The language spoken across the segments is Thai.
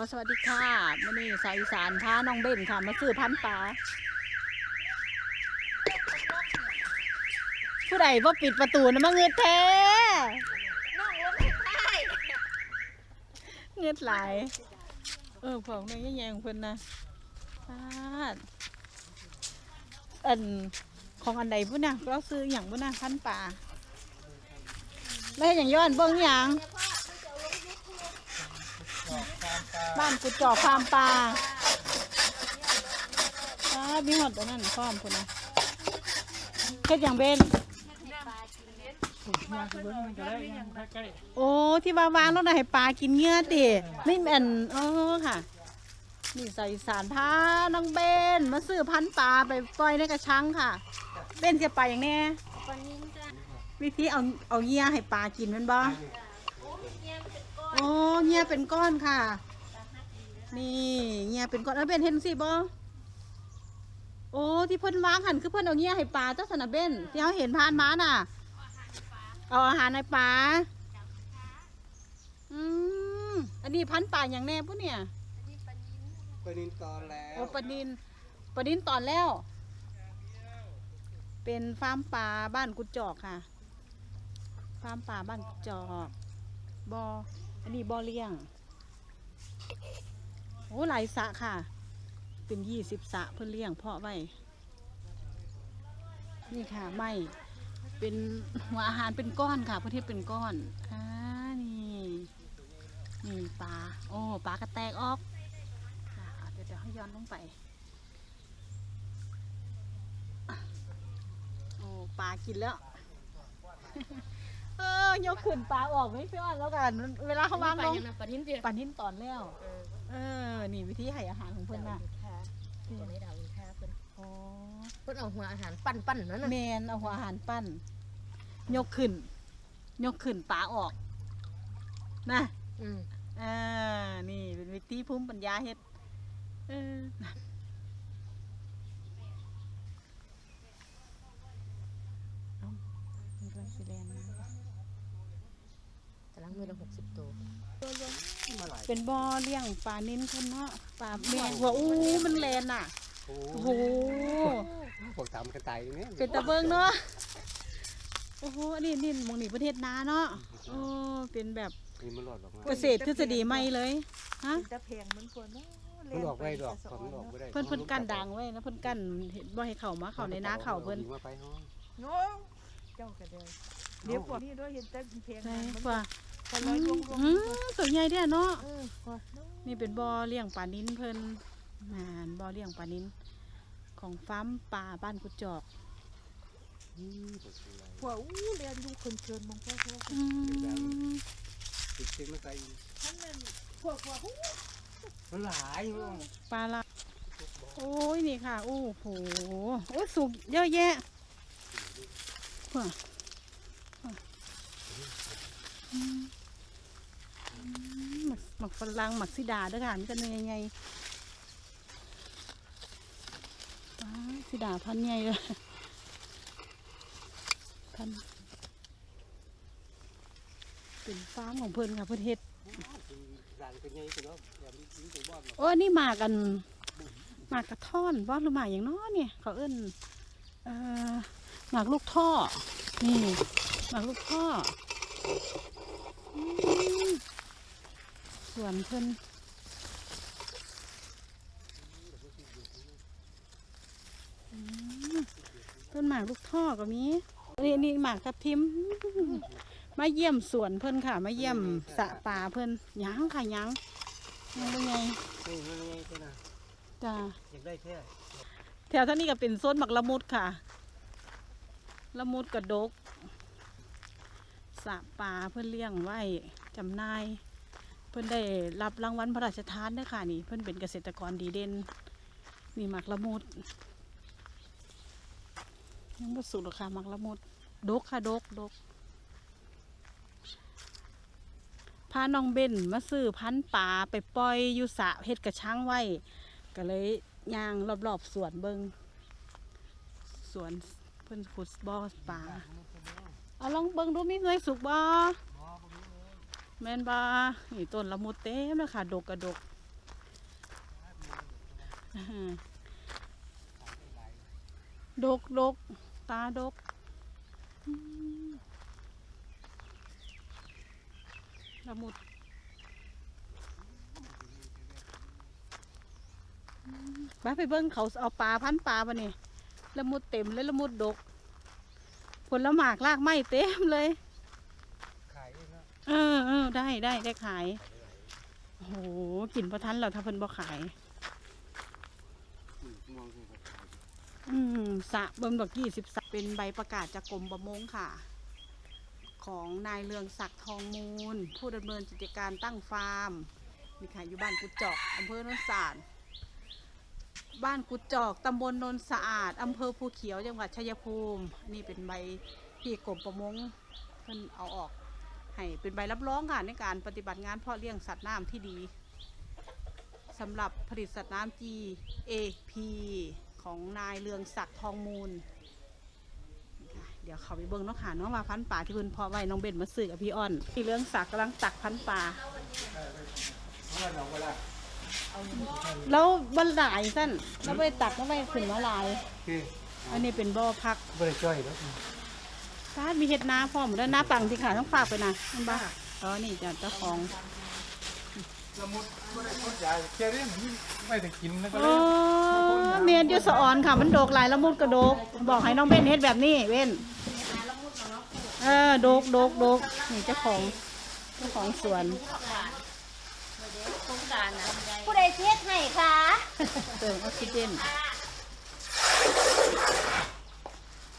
ขอสวัสดีค่ะมื่อนี้สาวอีสานพาน้องเบนค่ะ มาซื้อพันปลาผู้ใดว่าปิดประตูนะมาเงืดแท้น้องลงไม่ได้เงืดหลเออของในแย่ๆของเพิ่นนะปาดอันของอันใดพุ่นนะเราซื้ออย่างพุ่นนะพันปลาแล้วอย่างย้อนเบิ้งอย่างานกุดจอกฟาร์มปลาอ่ามีหอดตัวนั้นพร้อมพุ่นนะเฮ็ดอย่างเบนโอ้ที่วางๆแล้วนะให้ปลากินเงี้ยติไม่แม่นเออค่ะนี่ใส่สารผ้าน้องเบนมาซื้อพันธุ์ปลาไปปล่อยในกระชังค่ะ เบนจะไปอย่างแน่ปนินจ้ะวิธีเอาเอาเงี้ยให้ปลากินมันบ่โอ้เป็นก้อนโอ้เงี้ยเป็นก้อนค่ะ นี่เงี้ยเป็นก้อนแล้วเบนเห็นสิบ่โอ้ที่เพิ่นวางหันคือเพิ่นเอาเงี้ยให้ปลาเจ้าสนะเบนที่เขาเห็นผ่านมาน่ะ เอาอาหารให้ปลาอืมอันนี้พันธุ์ปลาอย่างแน่ปุ๊เนี่ยอันนี้ปนินปนินตอนแล้วโอ้ปลานินปลานินตอนแล้ว เป็นฟาร์มปลาบ้านกุดจอกค่ะ ฟาร์มปลาบ้านกุดจอกบออันนี้บอเลี้ยง โอ้หลายสะค่ะ เป็นยี่สิบสะเพื่อเลี้ยงเพาะไว้ นี่ค่ะไม่เป็นหัวอาหารเป็นก้อนค่ะเพื่อที่เป็นก้อนอ่านี่นี่ปลาโอ้ปลากระแตกออกเดี๋ยวเดี๋ยวให้ย้อนลงไปโอ้ปลากินแล้ว เออยกขึ้นปลาออกไม่พี่อ้อนแล้วกัน เวลาเขาวางลงนะปนินเดียวปลานิ่นตอนแล้ว เออ นี่วิธีให้อาหารของเพื่อนน่ะตัวนี้ดาวอินทาเพิ่นอ๋อเพิ่นเอาหัวอาหารปั้นปั้นๆนั่นน่ะแมนเอาหัวอาหารปั้น ยกขึ้น ยกขึ้นปลาออกนะอืมอ่า นี่เป็นวิธีภูมิปัญญาเฮ็ดเออนั่นเอ้ามันกำลังสิแลน นะกำลังมือละหกสิบตัวมาหลายเป็นบ่อเลี้ยงปลานิ่นคนเนาะปลาแมงว่าอู้มันแลนน่ะโอ้โอ้โหพวกตามกันตายนี่เป็นตะเบิงเนาะโอ้โหอันนี้นี่หมองนี่ประเทศนาเนาะโอ้เป็นแบบนี่มันหลอดออกมาเกษตรทฤษฎีใหม่เลยฮะเป็นตะแพงมันควรเนาะมันออกไม่ดอกผมมันออกไม่ได้เพิ่นเพิ่นกั้นดังไว้นะเพิ่นกั้นเห็นบ่ให้เข้ามาเข้าในนาเข้าเพิ่นมาไปห้องโน้เจ้าก็เลยเดี๋ยวพวกนี้ด้วยเห็นแต่แพงใช่มัน ว่าก็อืลอยรวมงรวงอืมตัวใหญ่เด้อเนาะ เออว่านี่เป็นบ่อเลี้ยงปลานิ้นเพิ่นงานบ่อเลี้ยงปลานิ้น ของฟาร์มปลาบ้านกุดจอกพวกอู้เรียนดูคนเชิญมองพ่อพ่ออืมติดเช็คมาใส่ท่านนั่นพวกพวกอู้มันหลายอยู่ปลาละโอ้ยนี่ค่ะ โอ้โหโอ้ยสุกเยอะแยะว้าว้าอืมอื มักฝรั่งหมักซิดาเด้วยค่ะมันจะเนยังไงว้าซิดาพันใหญ่เลยพันเป็นฟาร์มของเพิ่อนค่ะเพิ่อนเฮ็ดโอ้นี่มากัน มากกระท่อนบอสหรือหมากอย่างน้อเนี่ย เขาเอิ้นเออหมากลูกท่อ นี่หมากลูกท่อ วนเพิ่นอืมต้นหมากลูกท่อก็มีนี่นี่หมากทับทิม มาเยี่ยมสวนเพิ่นค่ะ มาเยี่ยมสระป่าเพิ่นหยังค่ะหยังยังเป็นไงนี่มันไงเจ้าน่ะจ้าอยากได้แค่แถวท่านี้ก็เป็นโซนหมักละมุดค่ะ ละมุดกระดกสระป่าเพื่อนเลี้ยงไว้จำหนาย เพื่อนได้รับรางวัลพระราชทานด้วยค่ะนี่เพื่อนเป็นเกษตรกรดีเด่นนี่หมักละมุดยังไม่สุดหรอกค่ะหมักละมุดดกค่ะดกดกพาน้องเบนมาซื้อพันธุ์ป่าไปปล่อยอยู่สะเฮ็ดกระชังไว้ ก็เลยย่างรอบๆสวนเบิงสวนเพิ่นขุดบ่อปลาเอาลองเบิงดูมีหน่วยสุกบ่ แมนบ่นี่ต้นละมุดเต็มเลยค่ะ ดกกระดกดกดกตาดก ละมุดมไปไปเบิ้งเขาเอาปลาพันปลาปะนี่ละมุดเต็มเลยละมุดดก ผลละหมากลากไม้เต็มเลย เออเออได้ได้ได้ขาย โอ้โหกินพอทันแล้วถ้าเพิ่นบ่ขาย อืมสะเบิ่มดอกยี่สิบสเป็นใบประกาศจากกรมประมงค่ะ ของนายเรืองศักดิ์ทองมูล ผู้ดำเนินกิจการตั้งฟาร์มนี่ค่ะอยู่บ้านกุดจอกอำเภอโนนสานบ้านกุดจอกตำบลโนนสะอาดอำเภอภูเขียวจังหวัดชัยภูมิ นี่เป็นใบที่กรมประมงเพิ่นเอาออก ให้เป็นใบรับรองค่ะในการปฏิบัติงานเพาะเลี้ยงสัตว์น้ำที่ดีสำหรับผลิตสัตว์น้ำ GAP ของนายเรืองศักดิ์ทองมูลค่ะเดี๋ยวเขาไปเบิ่งเนาะค่ะเน้องว่าพันธุ์ป่าที่เพิ่นเพาะไว้น้องเบนมาซื้อกับพี่อ้อนพี่เรืองศักดิ์กำลังตักพันธุ์ป่าเพราะว่าเราเวลาแล้วบนหลายสั้นแล้วไปตักแล้วไปขึ้นมาหลายคืออันนี้เป็นบ่อพักบริจ้อยแล้ว ซาดมีเห็ดนาพร้อมแล้วนาปังที่ขาต้องฝากไปนะนั่นบ้าอ๋อนี่จ้ะเจ้าของละมุดไม่ได้ทดยาแค่นี้มันไม่ได้กินแล้วก็เลโอ้ยเมียนอยุสะออนค่ะ มันโดกหลายละมุดกระโดก บอกให้น้องเบนเฮ็ดแบบนี้เว้นเออโดกโดกโดกนี่เจ้าของเจ้าของสวนผู้ใดเทศให้คะเติมออกซิเจน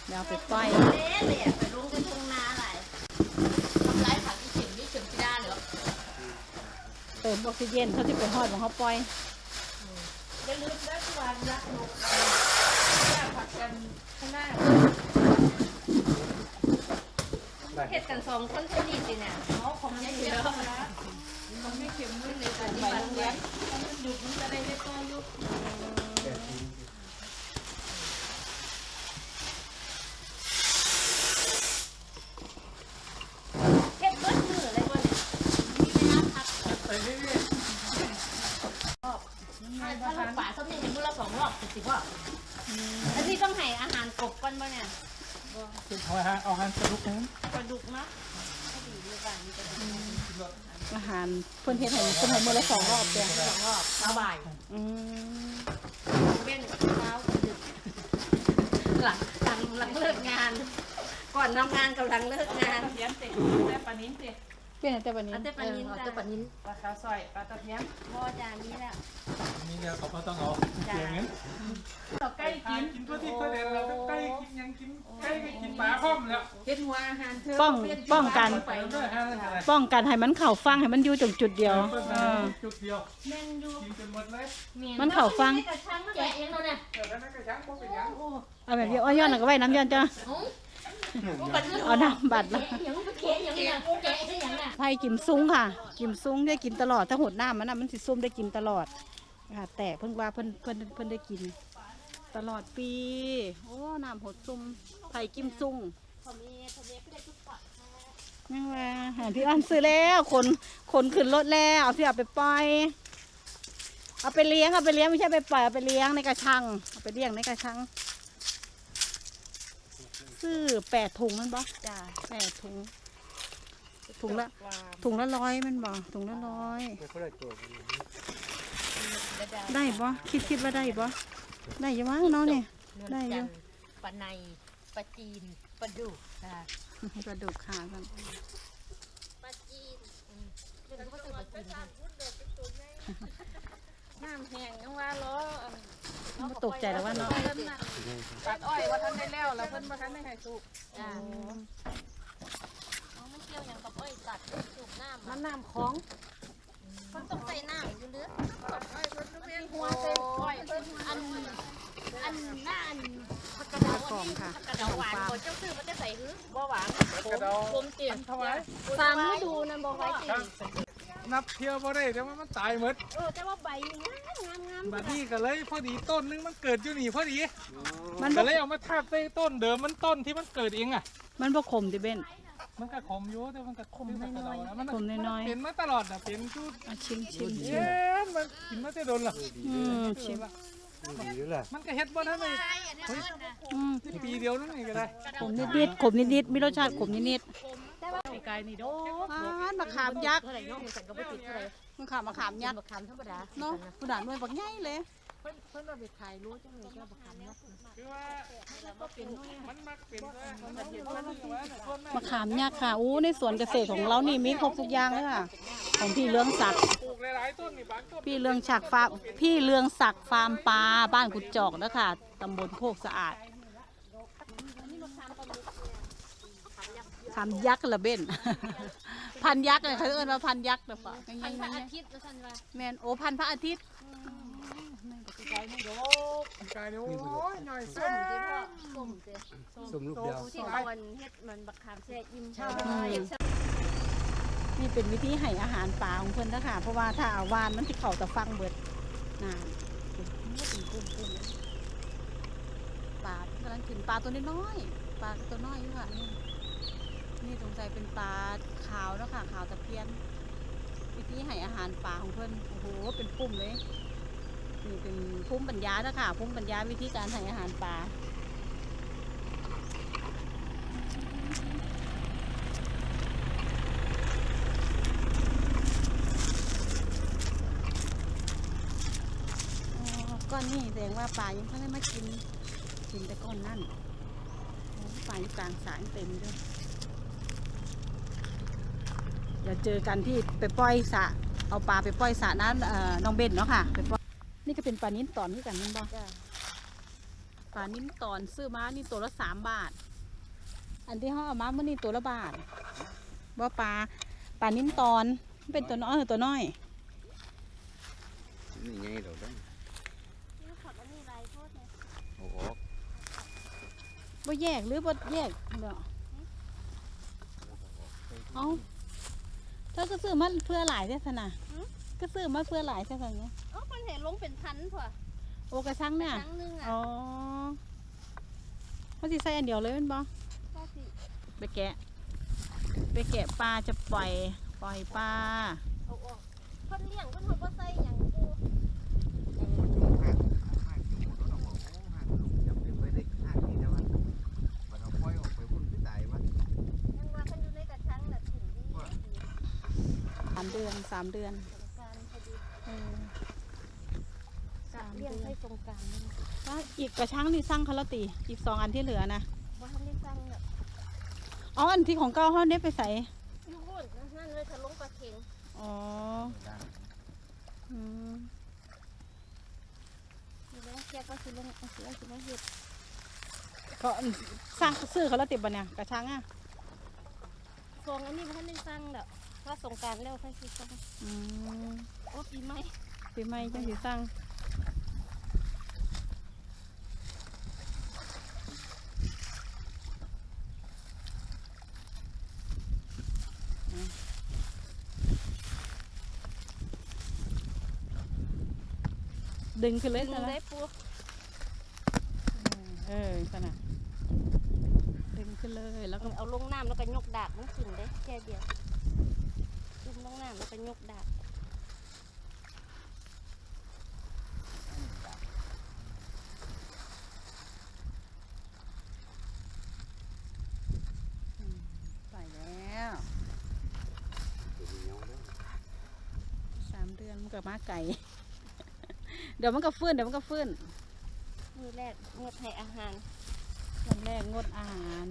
เดี๋ยวเอาไปปล่อยเด้เลยอะไปลงกันทุ่งนาหลายทำร้ายผักที่เข็มนี่เข็มที่ด้านเหรอเติมออกซิเจนเขาที่ไปหอดของเขาปล่อยอย่าลืมได้ทุกวันรักนกย่าผักกันข้างหน้าเฮ็ดกันสองคนเท่านี้สิเนี่ยเอาของยายเขียวนะมันไม่เค็มมือเลยแต่ที่มันเลี้ยงมันดุมันจะได้ไม่ต้อยยุก เฮ็ดเบิดมือเลยวันนี้มีเวลาพัก ไปเรื่อย ถ้าเราป่าส้มนี่เห็นมื้อละสองรอบสิบรอบแล้วพี่ต้องให้อาหารกบก่อนบ่ะเนี่ยเอาอาหารเอาอาหารสรุปลาดุกนาะถ้าดีหรือเปลานี่จะอาหารเพิ่อนเฮ็ดให้เพิ่อนให้มื้อละสองรอบเด้อสองรอบเช้าบ่ายอืมเว้นเช้าดึกหลังหลังหลังเลิกงาน ก่อนทำงานกับหลังเลิกงานเพี้ยนเตะแต่ปานิ้นเตะ เป็นแต่บัดนี้ เอาแต่ปลานินจ้ะปลาขาวซอยปลาตะเพียนพอจานนี้แล้วนี่เนี่ยเขาก็ต้องเอาเกี่ยงนั้นเราใกล้กินกินตัวที่ตัวเด่นเราใกล้กินยังกินใกล้กินปลาพร้อมแล้วเฮ็ดหัวอาหารเธอป้องป้องกัน ไปด้วยฮะอะไรป้องกันให้มันเข่าฟังให้มันอยู่ตรงจุดเดียวเออจุดเดียวแม่นอยู่กินจนหมดเลยมันเข้าฟังกระชังแกะเองแล้วเนี่ยเออแล้วนั่นก็ช้างพวกเป็นยังเอาแบบเดียวอ้อยย้อนแล้วก็ไว้น้ำย้อนจ้ะ เอาน้ำบัตรแล้วอย่างมันเขียนอย่างนี้แกะได้อย่างเนี้ยไผ่กิมซุ้งค่ะ กิมซุ้งได้กินตลอด ถ้าหดน้ำมันน่ะมันสิซุ่มได้กินตลอดค่ะแต่เพิ่งว่าเพิ่นเพิ่นเพิ่นได้กิน ตลอดปี โอ้ น้ำหดซุ่มไผ่กิมซุ้งผมมีผมมีพี่ได้ทุกปอดยังว่าหาพี่อ้อนซื้อแล้วคนคนขึ้นรถแล้วเอาที่เอาไปปล่อย เอาไปเลี้ยงเอาไปเลี้ยงไม่ใช่ไปปล่อยเอาไปเลี้ยงในกระชังเอาไปเลี้ยงในกระชัง ซื้อแปดถุงมันบ่จ้าแปดถุง ถุงละ ถุงละร้อยมันบ่ถุงละร้อย ไม่ค่อยได้ตัวมันได้บ่คิดคิดว่าได้บ่ได้อยังมั้งเนาะเนี่ย ได้อยู่ปลาในปลาจีนปลาดุกค่ะกระดูกขากันปลาจีนเรื่องก็คือปลาจีนค่ะ น้ำแห้งยังว่าล้อบ่ตกใจแล้วว่าเนาะตัดอ้อยว่าทันได้แล้วแล้วเพิ่นมาทันได้ให้สุกจ้าไม่เกี่ยวอย่างกับอ้อยตัดสูบน้ำมันน้ำของมันต้องใส่น้ำอยู่เรือหัวเต็มอ้อยเพิ่นอันอันหน้าอันกระกองค่ะกระดาหวานบ่เจ้าซื้อมาจะใส่หื้อบ่หวานกระเดาผมเตี๋ยถวายสามฤดูนั่นบ่ไว้ติ นับเที่ยวบ่ได้แต่ว่ามันตายหมดเออแต่ว่าใบงามงามงามบัดนี้ก็เลยพอดีต้นนึงมันเกิดอยู่นี่พอดี มันก็บ่เลยเอามาทาบใส่ต้นเดิมมันต้นที่มันเกิดเองอะ มันบ่ขมติเบ้นมันก็ขมอยู่แต่มันก็ขมน้อยๆมันขมน้อยๆเป็นมาตลอดอะเป็นชุดเอาชิมชิมชิเย็มนมันกินมาแต่โดนละอืมชิมดีอยู่ล่ะมันก็เฮ็ดบ่ทันเลยอืมปีเดียวนั่นเองก็ได้ขมนิดๆขมนิดๆมีรสชาติขมนิดไก่นี่โดๆอ่านมะขามยักษ์ เท่าไหร่เนาะมันสั่นก็บ่ติดเท่าไหร่มะขามมะขามยักษ์บักคำธรรมดาเนาะขนาดหน่วยบักใหญ่เลยเพิ่นเพิ่นว่าไปขายรู้จังเลยก็บักคำเนาะคือว่ามันมักเป็นว่ามันเห็นว่านี่ว่าน่ะส่วนมะขามยักษ์ค่ะอู้ในสวนเกษตรของเรานี่มีครบทุกอย่างเลยค่ะ ของพี่เรืองศักดิ์ปลูกหลายๆต้นนี่บางต้นพี่เรืองศักดิ์ฟาร์มพี่เรืองศักดิ์ฟาร์มปลาบ้านกุดจอกนะคะตำบลโคกสะอาด ขามยักษ์ละเบ้น พันยักษ์เลยเขาเอิ้นว่าพันยักษ์นะปะง่ายพระอาๆทิตย์ว่าซั่นว่าแมนโอพันพระอาทิตย์กายนี่โอ้ยหน่อยส้มเด้อส้มเด้อสมลูกเดียวที่เอาวันเฮ็ดมันบักคำแช่อิ่มใช่นี่เป็นวิธีให้อาหารปลาของเพิ่นนะคะเพราะว่าถ้าเอาวานมันจะเข่าแต่ฟังเบิดนานเป็นกุ้งกุ้งปลากำลังกินปลาตัวน้อยๆปลาตัวน้อยอยู่ค่ะ นี่สงสัยเป็นปลาขาวแล้วค่ะขาวตะเพียนวิธีให้อาหารปลาของเพิ่อนโอ้โหเป็นปุ่มเลยนี่เป็นภูมิปัญญาแล้วค่ะภูมิปัญญาวิธีการให้อาหารปลาก้อนนี่แสดงว่าปลายังไม่ได้มากินกินแต่ก้อนนั่นปลาอยู่กลางสายเต็มด้วย เดี๋ยวเจอกันที่ไปปล่อยสระเอาปลาไปปล่อยสระนั้นเอ่อน้องเบนเนาะค่ะไปปล่อยนี่ก็เป็นปลานิ้นตอนที่กันนั่นบ่ปลานิ้นตอนซื้อมานี่ตัวละสามบาท อันที่เขาเอามาเมื่อนี่ตัวละบาทว่าปลาปลานิ้นตอนมันเป็นตัวน้อยเออตัวน้อยนี่ไงเราได้โอ้โหบ่แยกหรือบ่แยกเนาะเอา เธอก็ซื้อมาเพื่อหลายใช่ไหมก็ซื้อมาเพื่อหลายใช่ไหมเนี่ยเอ้ามันเห็นลงเป็นพันพ่อโอกระชังเนี่ย ครั้งนึงอะอ๋อมันสิใส่อันเดียวเลยแมันบ่ ก็สิไปแกะ ไปแกะปลาจะปล่อย ปล่อยปลา เอาออกเพิ่นเลี้ยงเพิ่นเฮาบ่ใส่หยังกู จับเป็นไว้ได้ห้าทีแล้ววะมันเอาปล่อยออกไปพุ่นที่ตายวะ ยังว่าเพิ่นอยู่ในกระชังน่ะถึงดีดี สามเดือน สามเดือนสงกรารพอดีเออกะเลี้ยงให้สงกรารนี่แล้วอีกกระชังนี่สั่งเขาแล้วตีอีกสองอันที่เหลือนะบ่ทันได้สั่งน่ะอ๋ออันที่ของเก้าห้อเนี้ยไปใส่อยู่หุ่นนั่นเลยทะลงปลาเข็งอ๋ออืมอยู่แล้วแกก็สิลงเอาสิเอาสิมาเฮ็ดก็สร้างซื้อเขาแล้วติดบ่เนี่ยกระชังอะซองอันนี้บ่ทันได้สั่งดอ กว่าสงกรารแล้วค่อยสิสั่งอืมโอ้ปีใหม่ปีใหม่จังสิสร้างอืมดึงขึ้นเลยดึใช่งไหมได้ปูเออขนาดดึงขึ้นเลยแล้วก็เอาลงน้ำแล้วก็ยกดาบมันขึ้นได้แค่เดียวจุ่มล งน้ำแล้วก็ยกดาบใส่แล้วสามเดือนมันก็มาไก่ เดี๋ยวมันก็ฟื้นเดี๋ยวมันก็ฟื้นมือแรกงดให้อาหารวันแรกงดอาหาร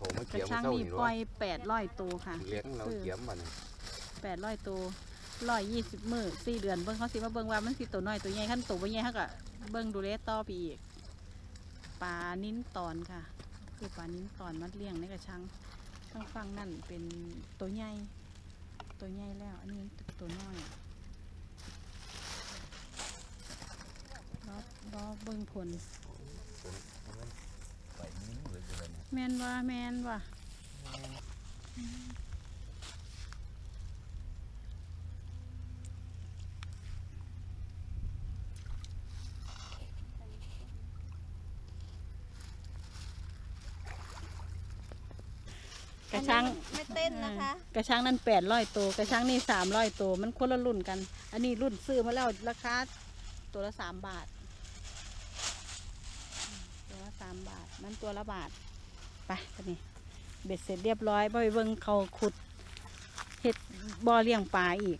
เขามากระเกี่ยมช่างเศร้านี่นี่ปล่วะอยแปดร้อยตัวค่ะเลี้ยงเราเกี่ยมมันแปดร้อยตัวร้อยยี่สิบมือสี่เดือนเบิ้งเขาสิมาเบิ้งว่ามันสิตัวน้อยตัวใหญ่ขั้นตัวบ่ใหญ่เขาก็เบิ้งดูแลต่อไปอีกปลานิ้นตอนค่ะคือปลานิ้นตอนมัดเลี้ยงในกระชังต้องฟังนั่นเป็นตัวใหญ่ตัวใหญ่แล้ว อันนี้ตัวน้อยผลไป นิ้วเลยเลยเนี่ยแมนว่าแมนว่าระชัง ไม่เต้นนะคะ กระชังนั่นแปดร้อยตัวกระชังนี่สามร้อยตัวมันคนละรุ่นกัน อันนี้รุ่นซื้อมาแล้วราคาตัวละสามบาทตัว ละสามบาท มันตัวละบาท ไปกันนี่เบ็ดเสร็จเรียบร้อยบ่ไปเบิ้งเขาขุดเห็ดบ่อเลี้ยงปลาอีก